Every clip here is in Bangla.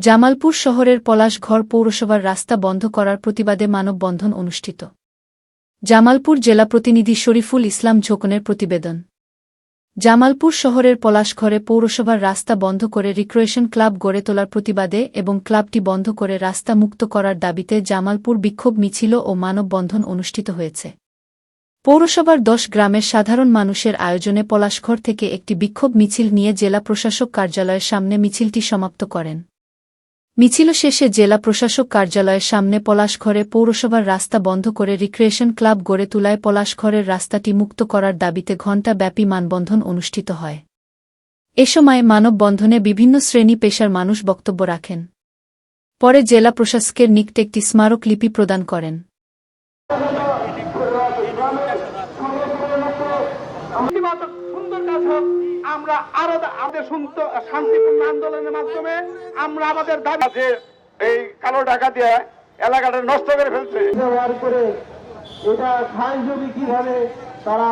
জামালপুর শহরের পলাশঘর পৌরসভার রাস্তা বন্ধ করার প্রতিবাদে মানববন্ধন অনুষ্ঠিত। জামালপুর জেলা প্রতিনিধি শরীফুল ইসলাম ঝোকনের প্রতিবেদন। জামালপুর শহরের পলাশঘরে পৌরসভার রাস্তা বন্ধ করে রিক্রিয়েশন ক্লাব গড়ে তোলার প্রতিবাদে এবং ক্লাবটি বন্ধ করে রাস্তা মুক্ত করার দাবিতে জামালপুর বিক্ষোভ মিছিল ও মানববন্ধন অনুষ্ঠিত হয়েছে। পৌরসভার দশ গ্রামের সাধারণ মানুষের আয়োজনে পলাশঘর থেকে একটি বিক্ষোভ মিছিল নিয়ে জেলা প্রশাসক কার্যালয়ের সামনে মিছিলটি সমাপ্ত করেন। মিছিল শেষে জেলা প্রশাসক কার্যালয়ের সামনে পলাশঘরে পৌরসভার রাস্তা বন্ধ করে রিক্রিয়েশন ক্লাব গড়ে তোলায় পলাশঘরের রাস্তাটি মুক্ত করার দাবিতে ঘণ্টাব্যাপী মানবন্ধন অনুষ্ঠিত হয়। এ সময় মানববন্ধনে বিভিন্ন শ্রেণি পেশার মানুষ বক্তব্য রাখেন। পরে জেলা প্রশাসকের নিকটে একটি স্মারকলিপি প্রদান করেন। আমরা আরও আমাদের শান্তিপূর্ণ আন্দোলনের মাধ্যমে আমরা আমাদের দাবি আছে এই কালো টাকা দিয়ে এলাকাটা নষ্ট করে ফেলছে। করে এটা খায় জমি কীভাবে তারা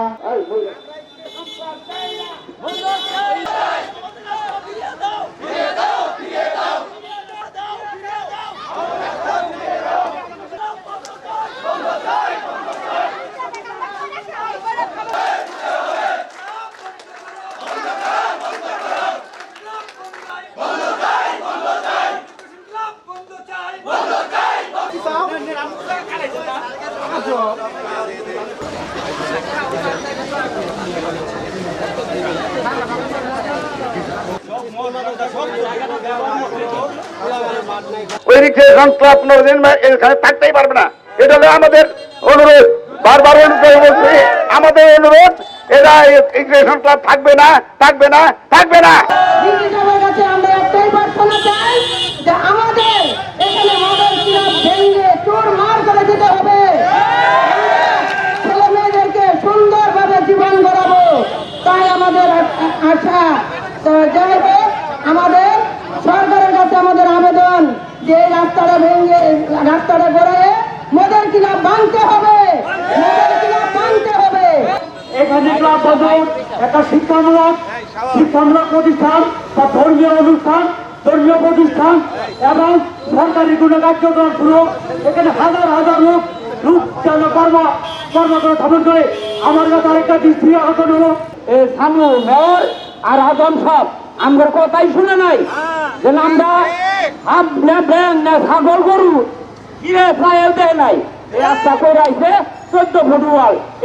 ওই রিক্রিয়েশন ক্লাব কোনোদিন এখানে থাকতেই পারবে না। এটা হলো আমাদের অনুরোধ। বারবার অনুরোধ বলছি, আমাদের অনুরোধ, এরা রিক্রিয়েশন ক্লাব থাকবে না থাকবে না থাকবে না ডিসি সাহেবের কাছে আমরা একটাই প্রার্থনা চাই যে আমাদের এখানে মদের ক্লাব ভেঙে চোর মার করে দিতে হবে ছেলে মেয়েদেরকে সুন্দরভাবে জীবন গড়াবো তাই আমাদের আ- আ- আশা তো যাই হোক আমাদের সরকারের কাছে আমাদের আবেদন যে রাস্তাটা ভেঙে, রাস্তাটা গড়ে মদের ক্লাব ভাঙতে হবে। এখানে একটা শিক্ষামূলক শিক্ষামূলক প্রতিষ্ঠান বা অনুষ্ঠান, ধর্মীয় প্রতিষ্ঠান এবং সরকারি কোনো কার্যক্রম এখানে হাজার হাজার লোক লোক কর্ম কর্মকর্তা স্থাপন করে। আমার কাছে আরেকটা দৃষ্টি আকর্ষণ হলো এ সামু মেয়র আর আদম সব আমার কথাই শুনে নাই যে আমরা ছাগল গরু। কিরে চাইল দেয় নাই? এই রাস্তা করে আইছে চোদ্দ ফুট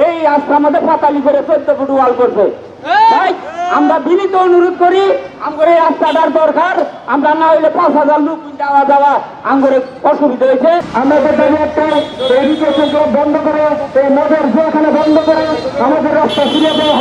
এই রাস্তা আমাদের পাতালি করে চোদ্দ ফুট করছে। তাই আমরা বিনীত অনুরোধ করি আমার এই রাস্তাটার দরকার। আমরা না হইলে পাঁচ হাজার লোক যাওয়া যাওয়া আমার অসুবিধা হয়েছে। আমাদের দাবি একটাই বন্ধ করে এই মদের জুয়াখানা বন্ধ করে আমাদের রাস্তা ফিরিয়ে দেওয়া